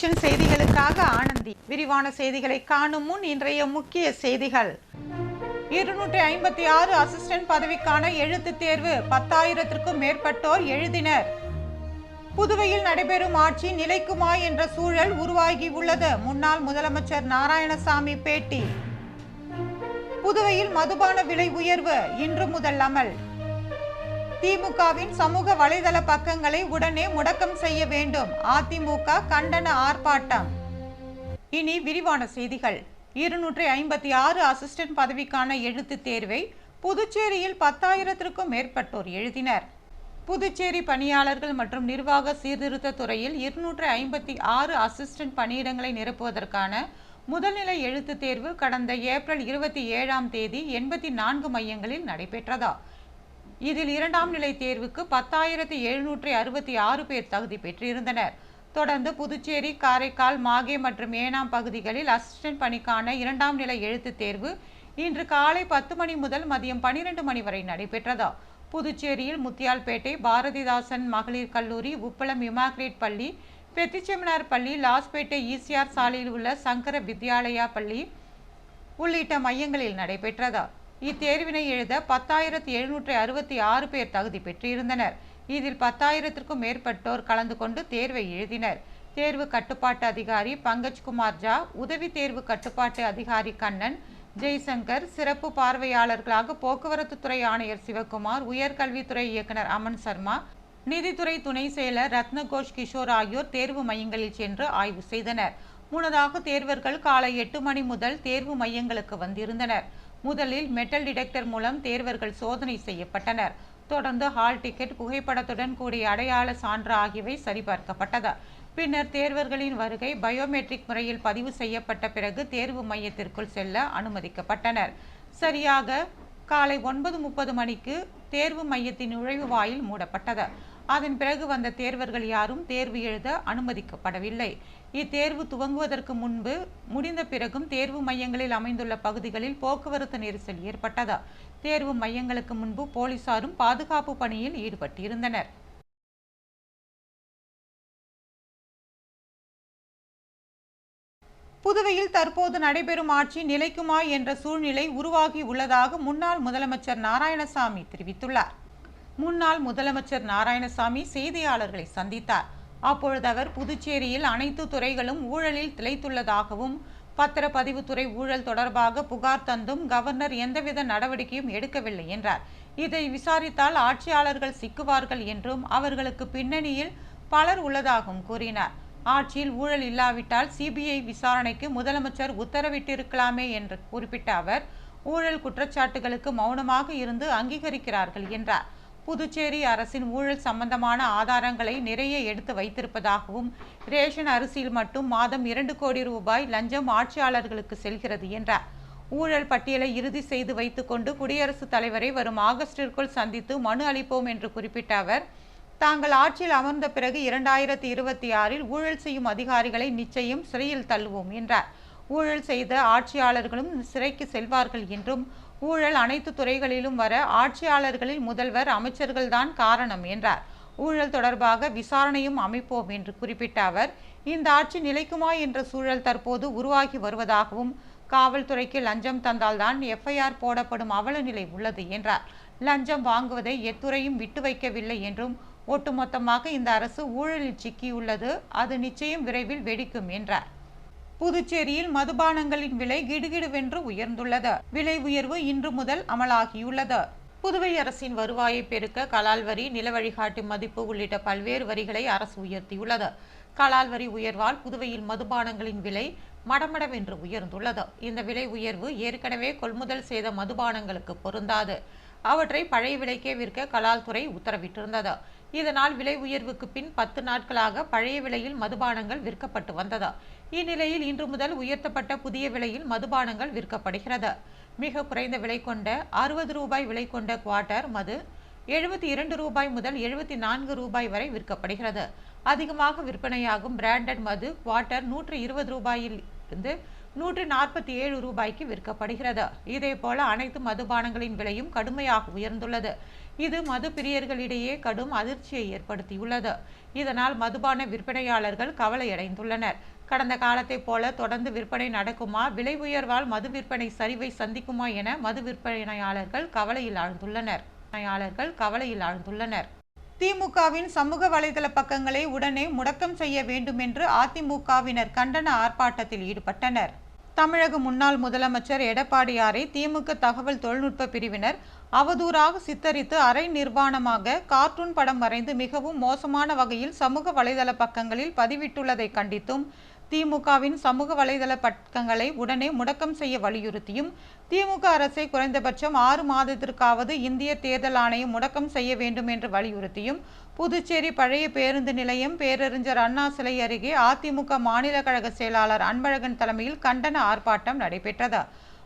Junction செய்திகளுக்காக ஆனந்தி. விரிவான செய்திகளை காணும் முன் இன்றைய முக்கிய செய்திகள். இருநூற்றி ஐம்பத்தி ஆறு அசிஸ்டன்ட் பதவிக்கான எழுத்து தேர்வு பத்தாயிரத்திற்கும் மேற்பட்டோர் எழுதினர். புதுவையில் நடைபெறும் ஆட்சி நிலைக்குமா என்ற சூழல் உருவாகி உள்ளது. முன்னாள் முதலமைச்சர் நாராயணசாமி பேட்டி. புதுவையில் மதுபான விலை உயர்வு இன்று முதல் அமல். திமுகவின் சமூக வலைதள பக்கங்களை உடனே முடக்கம் செய்ய வேண்டும். அதிமுக கண்டன ஆர்ப்பாட்டம். இனி விரிவான செய்திகள். இருநூற்றி ஐம்பத்தி ஆறு அசிஸ்டன்ட் பதவிக்கான எழுத்து தேர்வை புதுச்சேரியில் பத்தாயிரத்திற்கும் மேற்பட்டோர் எழுதினர். புதுச்சேரி பணியாளர்கள் மற்றும் நிர்வாக சீர்திருத்த துறையில் இருநூற்று ஐம்பத்தி ஆறு அசிஸ்டன்ட் பணியிடங்களை நிரப்புவதற்கான முதல்நிலை எழுத்து தேர்வு கடந்த ஏப்ரல் இருபத்தி ஏழாம் தேதி எண்பத்தி நான்கு மையங்களில் நடைபெற்றதா? இதில் இரண்டாம் நிலை தேர்வுக்கு பத்தாயிரத்தி எழுநூற்றி அறுபத்தி ஆறு பேர் தகுதி பெற்றிருந்தனர். தொடர்ந்து புதுச்சேரி காரைக்கால் மாகே மற்றும் ஏனாம் பகுதிகளில் அசிஸ்டன்ட் பணிக்கான இரண்டாம் நிலை எழுத்துத் தேர்வு இன்று காலை பத்து மணி முதல் மதியம் பனிரெண்டு மணி வரை நடைபெற்றதா. புதுச்சேரியில் முத்தியால்பேட்டை பாரதிதாசன் மகளிர் கல்லூரி உப்பளம் இமாக்ரேட் பள்ளி பெத்திச்செமினார் பள்ளி லாஸ்பேட்டை ஈசிஆர் சாலையில் உள்ள சங்கர வித்யாலயா பள்ளி உள்ளிட்ட மையங்களில் நடைபெற்றதா. இத்தேர்வினை எழுத பத்தாயிரத்தி எழுநூற்றி அறுபத்தி ஆறு பேர் தகுதி பெற்றிருந்தனர். இதில் பத்தாயிரத்திற்கும் மேற்பட்டோர் கலந்து கொண்டு தேர்வை எழுதினர். தேர்வு கட்டுப்பாட்டு அதிகாரி பங்கஜ்குமார் ஜா உதவி தேர்வு கட்டுப்பாட்டு அதிகாரி கண்ணன் ஜெய்சங்கர் சிறப்பு பார்வையாளர்களாக போக்குவரத்து துறை ஆணையர் சிவகுமார் உயர்கல்வித்துறை இயக்குனர் அமன் சர்மா நிதித்துறை துணை செயலர் ரத்னகோஷ் கிஷோர் ஆகியோர் தேர்வு மையங்களில் சென்று ஆய்வு செய்தனர். முன்னதாக தேர்வர்கள் காலை எட்டு மணி முதல் தேர்வு மையங்களுக்கு வந்திருந்தனர். முதலில் மெட்டல் டிடெக்டர் மூலம் தேர்வர்கள் சோதனை செய்யப்பட்டனர். தொடர்ந்து ஹால் டிக்கெட் புகைப்படத்துடன் கூடிய அடையாள சான்று ஆகியவை சரிபார்க்கப்பட்டது. பின்னர் தேர்வர்களின் வருகை பயோமெட்ரிக் முறையில் பதிவு செய்யப்பட்ட பிறகு தேர்வு மையத்திற்குள் செல்ல அனுமதிக்கப்பட்டனர். சரியாக காலை ஒன்பது முப்பது மணிக்கு தேர்வு மையத்தின் நுழைவு வாயில் மூடப்பட்டது. அதன் பிறகு வந்த தேர்வர்கள் யாரும் தேர்வு எழுத அனுமதிக்கப்படவில்லை. இத்தேர்வு துவங்குவதற்கு முன்பு முடிந்த பிறகும் தேர்வு மையங்களில் அமைந்துள்ள பகுதிகளில் போக்குவரத்து நெரிசல் ஏற்பட்டது. தேர்வு மையங்களுக்கு முன்பு போலீசாரும் பாதுகாப்பு பணியில் ஈடுபட்டிருந்தனர். புதுவையில் தற்போது நடைபெறும் ஆட்சி நிலைக்குமா என்ற சூழ்நிலை உருவாகி உள்ளதாக முன்னாள் முதலமைச்சர் நாராயணசாமி தெரிவித்துள்ளார். முன்னாள் முதலமைச்சர் நாராயணசாமி செய்தியாளர்களை சந்தித்தார். அப்பொழுது அவர் புதுச்சேரியில் அனைத்து துறைகளும் ஊழலில் திளைத்துள்ளதாகவும் பத்திரப்பதிவுத்துறை ஊழல் தொடர்பாக புகார் தந்தும் கவர்னர் எந்தவித நடவடிக்கையும் எடுக்கவில்லை என்றார். இதை விசாரித்தால் ஆட்சியாளர்கள் சிக்குவார்கள் என்றும் அவர்களுக்கு பின்னணியில் பலர் உள்ளதாகவும் கூறினார். ஆட்சியில் ஊழல் இல்லாவிட்டால் சிபிஐ விசாரணைக்கு முதலமைச்சர் உத்தரவிட்டிருக்கலாமே என்று குறிப்பிட்ட அவர் ஊழல் குற்றச்சாட்டுகளுக்கு மௌனமாக இருந்து அங்கீகரிக்கிறார்கள் என்றார். புதுச்சேரி அரசின் ஊழல் சம்பந்தமான ஆதாரங்களை நிறைய எடுத்து வைத்திருப்பதாகவும் ரேஷன் அரிசியில் மட்டும் மாதம் இரண்டு கோடி ரூபாய் லஞ்சம் ஆட்சியாளர்களுக்கு செல்கிறது என்றார் ஊழல் பட்டியலை இறுதி செய்து வைத்துக்கொண்டு குடியரசுத் தலைவரை வரும் ஆகஸ்டிற்குள் சந்தித்து மனு அளிப்போம் என்று குறிப்பிட்ட அவர் தாங்கள் ஆட்சியில் அமர்ந்த பிறகு இரண்டாயிரத்தி இருபத்தி ஆறில் ஊழல் செய்யும் அதிகாரிகளை நிச்சயம் சிறையில் தள்ளுவோம் என்றார். ஊழல் செய்த ஆட்சியாளர்களும் சிறைக்கு செல்வார்கள் என்றும் ஊழல் அனைத்து துறைகளிலும் வர ஆட்சியாளர்களில் முதல்வர் அமைச்சர்கள்தான் காரணம் என்றார். ஊழல் தொடர்பாக விசாரணையும் அமைப்போம் என்று குறிப்பிட்ட அவர் இந்த ஆட்சி நிலைக்குமா என்ற சூழல் தற்போது உருவாகி வருவதாகவும் காவல்துறைக்கு லஞ்சம் தந்தால்தான் எஃப்ஐஆர் போடப்படும் அவல நிலை உள்ளது என்றார். லஞ்சம் வாங்குவதை எத்துறையும் விட்டு வைக்கவில்லை என்றும் ஒட்டுமொத்தமாக இந்த அரசு ஊழலில் சிக்கியுள்ளது அது நிச்சயம் விரைவில் வெடிக்கும் என்றார். புதுச்சேரியில் மதுபானங்களின் விலை கிடுகிடுவென்று உயர்ந்துள்ளது. விலை உயர்வு இன்று முதல் அமலாகியுள்ளது. புதுவை அரசின் வருவாயை பெருக்க கலால் வரி நில வழிகாட்டு மதிப்பு உள்ளிட்ட பல்வேறு வரிகளை அரசு உயர்த்தியுள்ளது. கலால் வரி உயர்வால் புதுவையில் மதுபானங்களின் விலை மடமடவென்று உயர்ந்துள்ளது. இந்த விலை உயர்வு ஏற்கனவே கொள்முதல் செய்த மதுபானங்களுக்கு பொருந்தாது. அவற்றை பழைய விலைக்கே விற்க கலால் துறை உத்தரவிட்டிருந்தது. இதனால் விலை உயர்வுக்கு பின் பத்து நாட்களாக பழைய விலையில் மதுபானங்கள் விற்கப்பட்டு வந்தது. இந்நிலையில் இன்று முதல் உயர்த்தப்பட்ட புதிய விலையில் மதுபானங்கள் விற்கப்படுகிறது. மிக குறைந்த விலை கொண்ட அறுபது ரூபாய் விலை கொண்ட குவார்ட்டர் மது எழுபத்தி இரண்டு ரூபாய் முதல் எழுபத்தி நான்கு ரூபாய் வரை விற்கப்படுகிறது. அதிகமாக விற்பனையாகும் பிராண்டட் மது குவார்ட்டர் நூற்று இருபது ரூபாயில் இருந்து நூற்று நாற்பத்தி ஏழு ரூபாய்க்கு விற்கப்படுகிறது. இதே போல அனைத்து மதுபானங்களின் விலையும் கடுமையாக உயர்ந்துள்ளது. இது மது பிரியர்களிடையே கடும் அதிர்ச்சியை ஏற்படுத்தியுள்ளது. இதனால் மதுபான விற்பனையாளர்கள் கவலையடைந்துள்ளனர். கடந்த காலத்தைப் போல தொடர்ந்து விற்பனை நடக்குமா? விலை உயர்வால் மது விற்பனை சரிவை சந்திக்குமா என மது விற்பனையாளர்கள் கவலையில் ஆழ்ந்துள்ளனர். விற்பனையாளர்கள் கவலையில் ஆழ்ந்துள்ளனர். திமுகவின் சமூக வலைதள பக்கங்களை உடனே முடக்கம் செய்ய வேண்டும் என்று அதிமுகவினர் கண்டன ஆர்ப்பாட்டத்தில் ஈடுபட்டனர். தமிழக முன்னாள் முதலமைச்சர் எடப்பாடியாரை திமுக தகவல் தொழில்நுட்ப பிரிவினர் அவதூறாக சித்தரித்து அரை நிர்வாணமாக கார்ட்டூன் படம் வரைந்து மிகவும் மோசமான வகையில் சமூக வலைதள பக்கங்களில் பதிவிட்டுள்ளதை கண்டித்தும் திமுகவின் சமூக வலைதள பக்கங்களை உடனே முடக்கம் செய்ய வலியுறுத்தியும் திமுக அரசை குறைந்தபட்சம் ஆறு மாதத்திற்காவது இந்திய தேர்தல் ஆணையம் முடக்கம் செய்ய வேண்டும் என்று வலியுறுத்தியும் புதுச்சேரி பழைய பேருந்து நிலையம் பேரறிஞர் அண்ணா சிலை அருகே அதிமுக மாநில கழக செயலாளர் அன்பழகன் தலைமையில் கண்டன ஆர்ப்பாட்டம் நடைபெற்றது.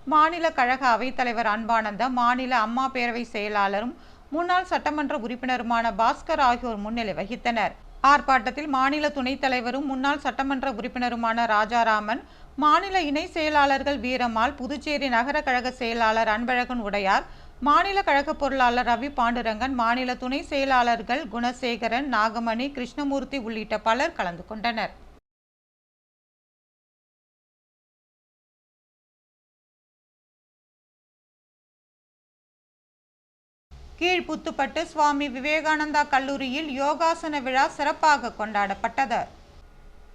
மாநில கழக அவைத்தலைவர் அன்பானந்த மாநில அம்மா பேரவை செயலாளரும் முன்னாள் சட்டமன்ற உறுப்பினருமான பாஸ்கர் ஆகியோர் முன்னிலை வகித்தனர். ஆர்ப்பாட்டத்தில் மாநில துணைத் தலைவரும் முன்னாள் சட்டமன்ற உறுப்பினருமான ராஜாராமன் மாநில இணை செயலாளர்கள் வீரம்மாள் புதுச்சேரி நகர கழக செயலாளர் அன்பழகன் உடையார் மாநில கழக பொருளாளர் ரவி பாண்டுரங்கன் மாநில துணை செயலாளர்கள் குணசேகரன் நாகமணி கிருஷ்ணமூர்த்தி உள்ளிட்ட பலர் கலந்து கொண்டனர். கீழ்புத்துப்பட்டு சுவாமி விவேகானந்தா கல்லூரியில் யோகாசன விழா சிறப்பாக கொண்டாடப்பட்டது.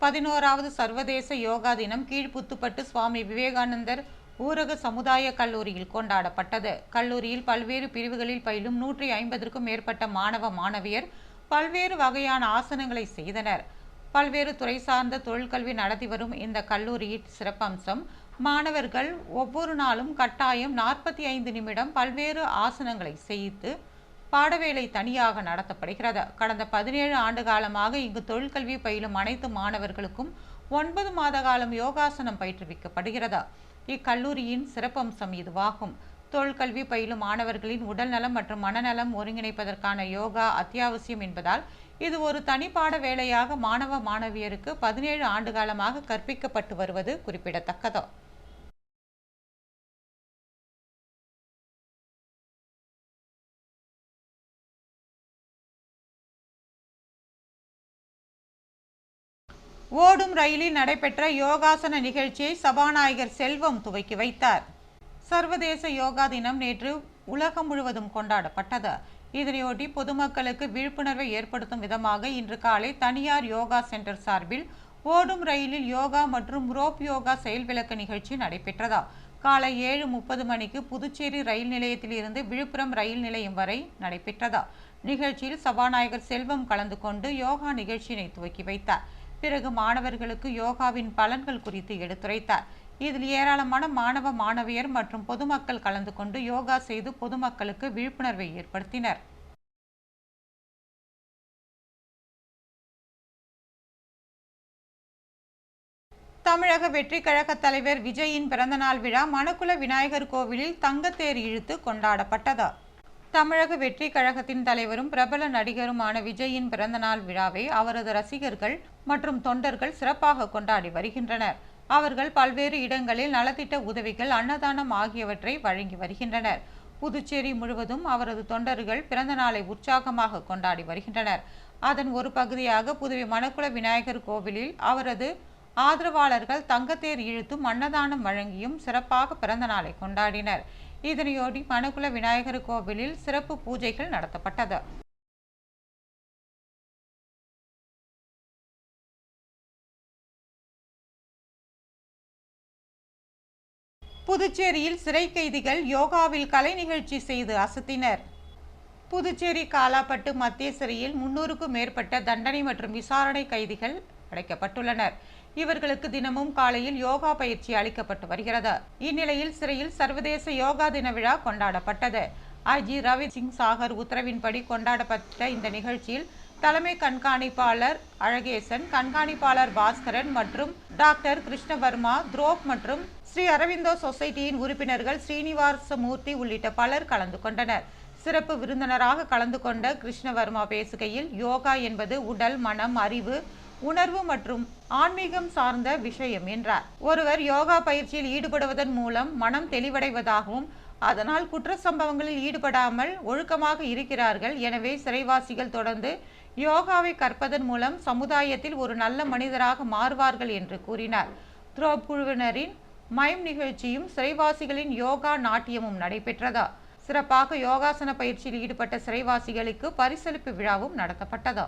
பதினோராவது சர்வதேச யோகா தினம் கீழ்புத்துப்பட்டு சுவாமி விவேகானந்தர் ஊரக சமுதாய கல்லூரியில் கொண்டாடப்பட்டது. கல்லூரியில் பல்வேறு பிரிவுகளில் பயிலும் நூற்றி ஐம்பதற்கும் மேற்பட்ட மாணவ மாணவியர் பல்வேறு வகையான ஆசனங்களை செய்தனர். பல்வேறு துறை சார்ந்த தொழிற்கல்வி நடத்தி வரும் இந்த கல்லூரியின் சிறப்பம்சம் மாணவர்கள் ஒவ்வொரு நாளும் கட்டாயம் நாற்பத்தி ஐந்து நிமிடம் பல்வேறு ஆசனங்களை செய்து பாடவேளை தனியாக நடத்தப்படுகிறது. கடந்த பதினேழு ஆண்டு காலமாக இங்கு தொழிற்கல்வி பயிலும் அனைத்து மாணவர்களுக்கும் ஒன்பது மாத காலம் யோகாசனம் பயிற்றுவிக்கப்படுகிறது. இக்கல்லூரியின் சிறப்பம்சம் இதுவாகும். தொழிற்கல்வி பயிலும் மாணவர்களின் உடல்நலம் மற்றும் மனநலம் ஒருங்கிணைப்பதற்கான யோகா அத்தியாவசியம் என்பதால் இது ஒரு தனிப்பாட வேலையாக மாணவ மாணவியருக்கு பதினேழு ஆண்டு காலமாக கற்பிக்கப்பட்டு வருவது குறிப்பிடத்தக்கது. ஓடும் ரயிலில் நடைபெற்ற யோகாசன நிகழ்ச்சியை சபாநாயகர் செல்வம் துவக்கி வைத்தார். சர்வதேச யோகா தினம் நேற்று உலகம் முழுவதும் கொண்டாடப்பட்டது. இதனையொட்டி பொதுமக்களுக்கு விழிப்புணர்வை ஏற்படுத்தும் விதமாக இன்று காலை தனியார் யோகா சென்டர் சார்பில் ஓடும் ரயிலில் யோகா மற்றும் ரோப் யோகா செயல் விளக்க நிகழ்ச்சி நடைபெற்றதா. காலை ஏழு முப்பது மணிக்கு புதுச்சேரி ரயில் நிலையத்தில் இருந்து விழுப்புரம் ரயில் நிலையம் வரை நடைபெற்றதா. நிகழ்ச்சியில் சபாநாயகர் செல்வம் கலந்து கொண்டு யோகா நிகழ்ச்சியினை துவக்கி வைத்தார். பிறகு மாணவர்களுக்கு யோகாவின் பலன்கள் குறித்து எடுத்துரைத்தார். இதில் ஏராளமான மாணவ மாணவியர் மற்றும் பொதுமக்கள் கலந்து கொண்டு யோகா செய்து பொதுமக்களுக்கு விழிப்புணர்வை ஏற்படுத்தினர். தமிழக வெற்றி கழக தலைவர் விஜயின் பிறந்தநாள் விழா மணக்குள விநாயகர் கோவிலில் தங்கத்தேர் இழுத்து கொண்டாடப்பட்டது. தமிழக வெற்றி கழகத்தின் தலைவரும் பிரபல நடிகருமான விஜயின் பிறந்தநாள் விழாவை அவரது ரசிகர்கள் மற்றும் தொண்டர்கள் சிறப்பாக கொண்டாடி வருகின்றனர். அவர்கள் பல்வேறு இடங்களில் நலத்திட்ட உதவிகள் அன்னதானம் ஆகியவற்றை வழங்கி வருகின்றனர். புதுச்சேரி முழுவதும் அவரது தொண்டர்கள் பிறந்த நாளை உற்சாகமாக கொண்டாடி வருகின்றனர். அதன் ஒரு பகுதியாக புதுவை மணக்குள விநாயகர் கோவிலில் அவரது ஆதரவாளர்கள் தங்கத்தேர் இழுத்தும் அன்னதானம் வழங்கியும் சிறப்பாக பிறந்த நாளை கொண்டாடினர். இதனையொட்டி மணக்குள விநாயகர் கோவிலில் சிறப்பு பூஜைகள் நடத்தப்பட்டது. புதுச்சேரியில் சிறை கைதிகள் யோகாவில் கலை நிகழ்ச்சி செய்து அசத்தினர். புதுச்சேரி காலாப்பட்டு மத்திய சிறையில் முன்னூறுக்கும் மேற்பட்ட தண்டனை மற்றும் விசாரணை கைதிகள் அடைக்கப்பட்டுள்ளனர். இவர்களுக்கு தினமும் காலையில் யோகா பயிற்சி அளிக்கப்பட்டு வருகிறது. இந்நிலையில் சிறையில் சர்வதேச யோகா தின விழா கொண்டாடப்பட்டது. ஐஜி ரவி சிங் சாகர் உத்தரவின்படி கொண்டாடப்பட்ட இந்த நிகழ்ச்சியில் தலைமை கண்காணிப்பாளர் அழகேசன் கண்காணிப்பாளர் பாஸ்கரன் மற்றும் டாக்டர் கிருஷ்ணவர்மா துரோப் மற்றும் ஸ்ரீ அரவிந்தோ சொசைட்டியின் உறுப்பினர்கள் ஸ்ரீனிவாசமூர்த்தி உள்ளிட்ட பலர் கலந்து கொண்டனர். சிறப்பு விருந்தினராக கலந்து கொண்ட கிருஷ்ணவர்மா பேசுகையில் யோகா என்பது உடல் மனம் அறிவு உணர்வு மற்றும் ஆன்மீகம் சார்ந்த விஷயம் என்றார். ஒருவர் யோகா பயிற்சியில் ஈடுபடுவதன் மூலம் மனம் தெளிவடைவதாகவும் அதனால் குற்ற சம்பவங்களில் ஈடுபடாமல் ஒழுக்கமாக இருக்கிறார்கள். எனவே சிறைவாசிகள் தொடர்ந்து யோகாவை கற்பதன் மூலம் சமுதாயத்தில் ஒரு நல்ல மனிதராக மாறுவார்கள் என்று கூறினார். துரோப் குழுவினரின் மைம் நிகழ்ச்சியும் சிறைவாசிகளின் யோகா நாட்டியமும் நடைபெற்றதா? சிறப்பாக யோகாசன பயிற்சியில் ஈடுபட்ட சிறைவாசிகளுக்கு பரிசளிப்பு விழாவும் நடத்தப்பட்டதா?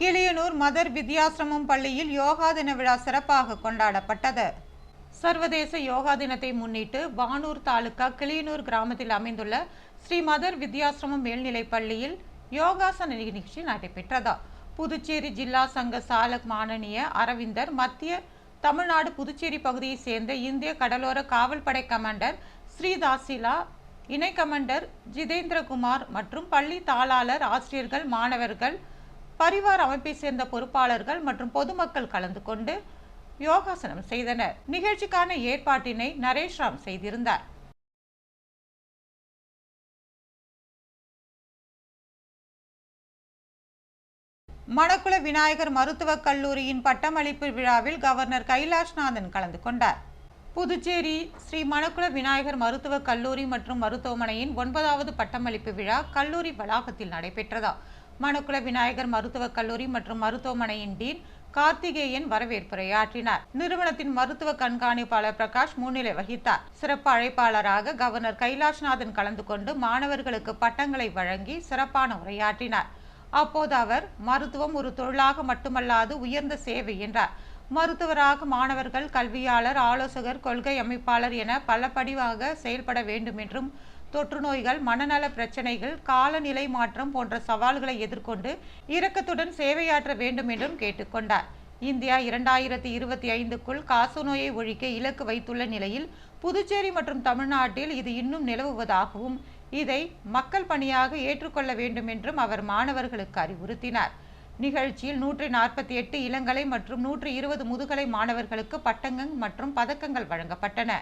கிளியனூர் மதர் வித்யாசிரமம் பள்ளியில் யோகா தின விழா சிறப்பாக கொண்டாடப்பட்டது. சர்வதேச யோகா தினத்தை முன்னிட்டு வானூர் தாலுகா கிளியனூர் கிராமத்தில் அமைந்துள்ள ஸ்ரீ மதர் வித்யாசிரமம் மேல்நிலைப் பள்ளியில் யோகாசன நிகழ்ச்சி நடைபெற்றதா. புதுச்சேரி ஜில்லா சங்க சாலக் மானனிய அரவிந்தர் மத்திய தமிழ்நாடு புதுச்சேரி பகுதியைச் சேர்ந்த இந்திய கடலோர காவல்படை கமாண்டர் ஸ்ரீதாசிலா இணை கமாண்டர் ஜிதேந்திரகுமார் மற்றும் பள்ளி தாளாளர் ஆசிரியர்கள் மாணவர்கள் பரிவார் அமைப்பை சேர்ந்த பொறுப்பாளர்கள் மற்றும் பொதுமக்கள் கலந்து கொண்டு யோகாசனம் செய்தனர். நிகழ்ச்சிக்கான ஏற்பாட்டினை நரேஷ் ராம் செய்திருந்தார். மணக்குள விநாயகர் மருத்துவக் கல்லூரியின் பட்டமளிப்பு விழாவில் கவர்னர் கைலாஷ்நாதன் கலந்து கொண்டார். புதுச்சேரி ஸ்ரீ மணக்குள விநாயகர் மருத்துவக் கல்லூரி மற்றும் மருத்துவமனையின் ஒன்பதாவது பட்டமளிப்பு விழா கல்லூரி வளாகத்தில் நடைபெற்றதா மனுக்குல விநாயகர் மருத்துவக் கல்லூரி மற்றும் மருத்துவமனையின் டீன் கார்த்திகேயன் வரவேற்புரையாற்றினார். நிறுவனத்தின் மருத்துவ கண்காணிப்பாளர் பிரகாஷ் முன்னிலை வகித்தார். சிறப்பு அழைப்பாளராக கவர்னர் கைலாஷ்நாதன் கலந்து கொண்டு மாணவர்களுக்கு பட்டங்களை வழங்கி சிறப்பான உரையாற்றினார். அப்போது அவர் மருத்துவம் ஒரு தொழிலாக மட்டுமல்லாது உயர்ந்த சேவை என்றார். மருத்துவராக மாணவர்கள் கல்வியாளர் ஆலோசகர் கொள்கை அமைப்பாளர் என பல படிவாக செயல்பட வேண்டும் என்றும் தொற்று நோய்கள் மனநல பிரச்சனைகள் காலநிலை மாற்றம் போன்ற சவால்களை எதிர்கொண்டு இரக்கத்துடன் சேவையாற்ற வேண்டும் என்றும் கேட்டுக்கொண்டார் இந்தியா இரண்டாயிரத்தி இருபத்தி ஐந்துக்குள் காசநோயை ஒழிக்க இலக்கு வைத்துள்ள நிலையில் புதுச்சேரி மற்றும் தமிழ்நாட்டில் இது இன்னும் நிலவுவதாகவும் இதை மக்கள் பணியாக ஏற்றுக்கொள்ள வேண்டும் என்றும் அவர் மாணவர்களுக்கு அறிவுறுத்தினார். நிகழ்ச்சியில் நூற்றி நாற்பத்தி எட்டு இளங்கலை மற்றும் நூற்றி இருபது முதுகலை மாணவர்களுக்கு பட்டங்கள் மற்றும் பதக்கங்கள் வழங்கப்பட்டன.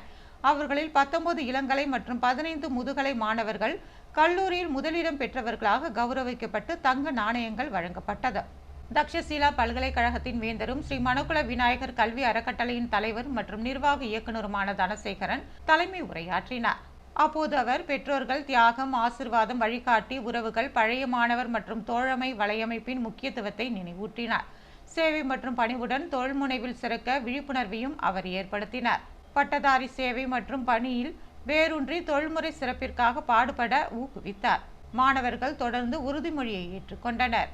அவர்களில் பத்தொன்பது இளங்கலை மற்றும் பதினைந்து முதுகலை மாணவர்கள் கல்லூரியில் முதலிடம் பெற்றவர்களாக கௌரவிக்கப்பட்டு தங்க நாணயங்கள் வழங்கப்பட்டது. தக்ஷசீலா பல்கலைக்கழகத்தின் வேந்தரும் ஸ்ரீ மனுகுல விநாயகர் கல்வி அறக்கட்டளையின் தலைவர் மற்றும் நிர்வாக இயக்குநருமான தனசேகரன் தலைமை உரையாற்றினார். அப்போது அவர் பெற்றோர்கள் தியாகம் ஆசிர்வாதம் வழிகாட்டி உறவுகள் பழைய மாணவர் மற்றும் தோழமை வலையமைப்பின் முக்கியத்துவத்தை நினைவூட்டினார். சேவை மற்றும் பணிவுடன் தொழில்முனைவில் சிறக்க விழிப்புணர்வையும் அவர் ஏற்படுத்தினார். பட்டதாரி சேவை மற்றும் பணியில் வேரூன்றி தொழில்முறை சிறப்பிற்காக பாடுபட ஊக்குவித்தார். மாணவர்கள் தொடர்ந்து உறுதிமொழியை ஏற்றுக்கொண்டனர்.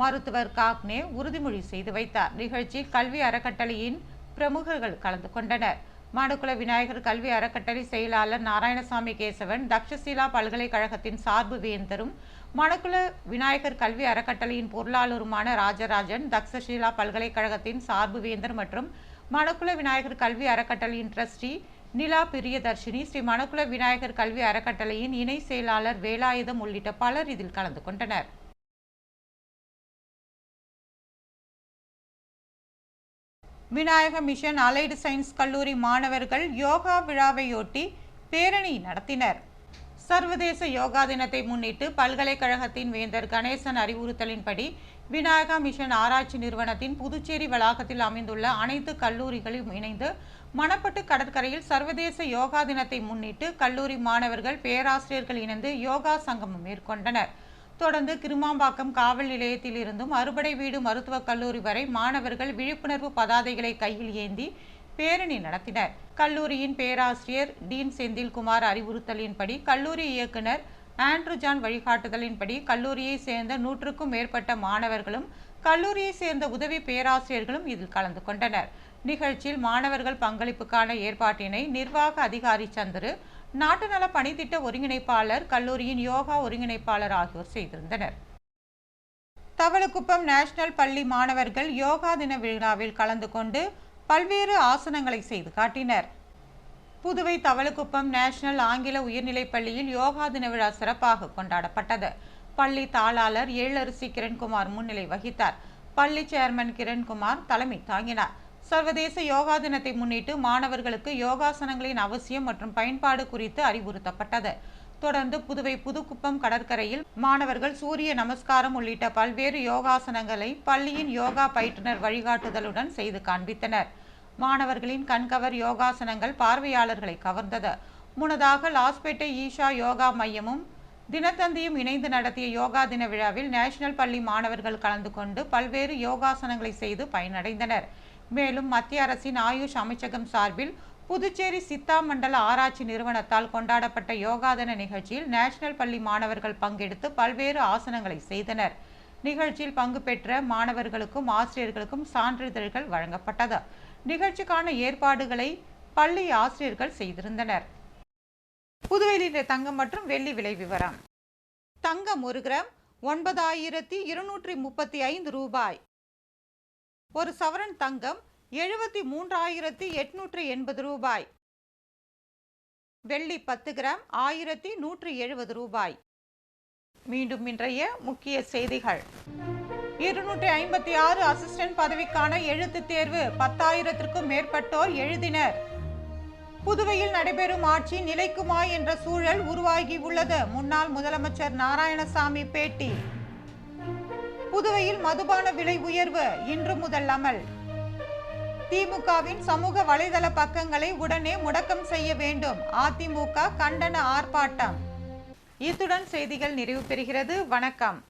மருத்துவர் காக்னே உறுதிமொழி செய்து வைத்தார். நிகழ்ச்சியில் கல்வி அறக்கட்டளையின் பிரமுகர்கள் கலந்து கொண்டனர். மாடுகுல விநாயகர் கல்வி அறக்கட்டளை செயலாளர் நாராயணசாமி கேசவன் தக்ஷசீலா பல்கலைக்கழகத்தின் சார்பு வேந்தரும் மணக்குள விநாயகர் கல்வி அறக்கட்டளையின் பொருளாளருமான ராஜராஜன் தக்ஷசீலா பல்கலைக்கழகத்தின் சார்பு வேந்தர் மற்றும் மணக்குள விநாயகர் கல்வி அறக்கட்டளையின் ட்ரஸ்டி நிலா பிரியதர்ஷினி ஸ்ரீ மணக்குள விநாயகர் கல்வி அறக்கட்டளையின் இணை செயலாளர் வேலாயுதம் உள்ளிட்ட பலர் இதில் கலந்து கொண்டனர். விநாயக மிஷன் அலைடு சயின்ஸ் கல்லூரி மாணவர்கள் யோகா விழாவையொட்டி பேரணி நடத்தினர். சர்வதேச யோகா தினத்தை முன்னிட்டு பல்கலைக்கழகத்தின் வேந்தர் கணேசன் அறிவுறுத்தலின்படி விநாயகா மிஷன் ஆராய்ச்சி நிறுவனத்தின் புதுச்சேரி வளாகத்தில் அமைந்துள்ள அனைத்து கல்லூரிகளும் இணைந்து மணப்பட்டு கடற்கரையில் சர்வதேச யோகா தினத்தை முன்னிட்டு கல்லூரி மாணவர்கள் பேராசிரியர்கள் இணைந்து யோகா சங்கமம் மேற்கொண்டனர். தொடர்ந்து கிருமாம்பாக்கம் காவல் நிலையத்தில் இருந்தும் அறுபடை வீடு மருத்துவக் கல்லூரி வரை மாணவர்கள் விழிப்புணர்வு பதாதைகளை கையில் ஏந்தி பேரணி நடத்தினர். கல்லூரியின் பேராசிரியர் டீன் செந்தில்குமார் அறிவுறுத்தலின்படி கல்லூரி இயக்குனர் ஆண்ட்ரூ ஜான் வழிகாட்டுதலின்படி கல்லூரியை சேர்ந்த நூற்றுக்கும் மேற்பட்ட மாணவர்களும் கல்லூரியை சேர்ந்த உதவி பேராசிரியர்களும் இதில் கலந்து கொண்டனர். நிகழ்ச்சியில் மாணவர்கள் பங்களிப்புக்கான ஏற்பாட்டினை நிர்வாக அதிகாரி சந்துரு நாட்டு நல பணித்திட்ட ஒருங்கிணைப்பாளர் கல்லூரியின் யோகா ஒருங்கிணைப்பாளர் ஆகியோர் செய்திருந்தனர். தவளக்குப்பம் நேஷனல் பள்ளி மாணவர்கள் யோகா தின விழாவில் கலந்து கொண்டு பல்வேறு ஆசனங்களை செய்து காட்டினர். புதுவை தவளக்குப்பம் நேஷனல் ஆங்கில உயர்நிலைப் பள்ளியில் யோகா தின விழா சிறப்பாக கொண்டாடப்பட்டது. பள்ளி தாளாளர் ஏழரசி கிரண்குமார் முன்னிலை வகித்தார். பள்ளி சேர்மன் கிரண்குமார் தலைமை தாங்கினார். சர்வதேச யோகா தினத்தை முன்னிட்டு மாணவர்களுக்கு யோகாசனங்களின் அவசியம் மற்றும் பயன்பாடு குறித்து அறிவுறுத்தப்பட்டது. தொடர்ந்து புதுவை புதுக்குப்பம் கடற்கரையில் மாணவர்கள் சூரிய நமஸ்காரம் உள்ளிட்ட பல்வேறு யோகாசனங்களை பள்ளியின் யோகா பயிற்றுனர் வழிகாட்டுதலுடன் செய்து காண்பித்தனர். மாணவர்களின் கண்கவர் யோகாசனங்கள் பார்வையாளர்களை கவர்ந்தது. முன்னதாக லாஸ்பேட்டை ஈஷா யோகா மையமும் தினத்தந்தியும் இணைந்து நடத்திய யோகா தின விழாவில் நேஷனல் பள்ளி மாணவர்கள் கலந்து கொண்டு பல்வேறு யோகாசனங்களை செய்து பயனடைந்தனர். மேலும் மத்திய அரசின் ஆயுஷ் அமைச்சகம் சார்பில் புதுச்சேரி சித்தா மண்டல ஆராய்ச்சி நிறுவனத்தால் கொண்டாடப்பட்ட யோகா தின நிகழ்ச்சியில் நேஷனல் பள்ளி மாணவர்கள் பங்கெடுத்து பல்வேறு ஆசனங்களை செய்தனர். நிகழ்ச்சியில் பங்கு பெற்ற மாணவர்களுக்கும் ஆசிரியர்களுக்கும் சான்றிதழ்கள் வழங்கப்பட்டது. நிகழ்ச்சிக்கான ஏற்பாடுகளை பள்ளி ஆசிரியர்கள் செய்திருந்தனர். புதுவையில் தங்கம் மற்றும் வெள்ளி விலை விவரம். தங்கம் ஒரு கிராம் ஒன்பதாயிரத்தி இருநூற்றி முப்பத்தி ஐந்து ரூபாய். ஒரு சவரன் தங்கம் எழுபத்தி மூன்றாயிரத்தி எட்நூற்றி எண்பது ரூபாய். வெள்ளி பத்து கிராம் ஆயிரத்தி நூற்றி எழுபது ரூபாய். மீண்டும் இன்றைய முக்கிய செய்திகள். இருநூற்றி ஐம்பத்தி ஆறு அசிஸ்டன்ட் பதவிக்கான எழுத்துத் தேர்வு பத்தாயிரத்திற்கும் மேற்பட்டோர் எழுதினர். புதுவையில் நடைபெறும் ஆட்சி நிலைக்குமா என்ற சூழல் உருவாகி உள்ளது முன்னாள் முதலமைச்சர் நாராயணசாமி பேட்டி. புதுவையில் மதுபான விலை உயர்வு இன்று முதல் அமல். திமுகவின் சமூக வலைதள பக்கங்களை உடனே முடக்கம் செய்ய வேண்டும். அதிமுக கண்டன ஆர்ப்பாட்டம். இத்துடன் செய்திகள் நிறைவு பெறுகிறது. வணக்கம்.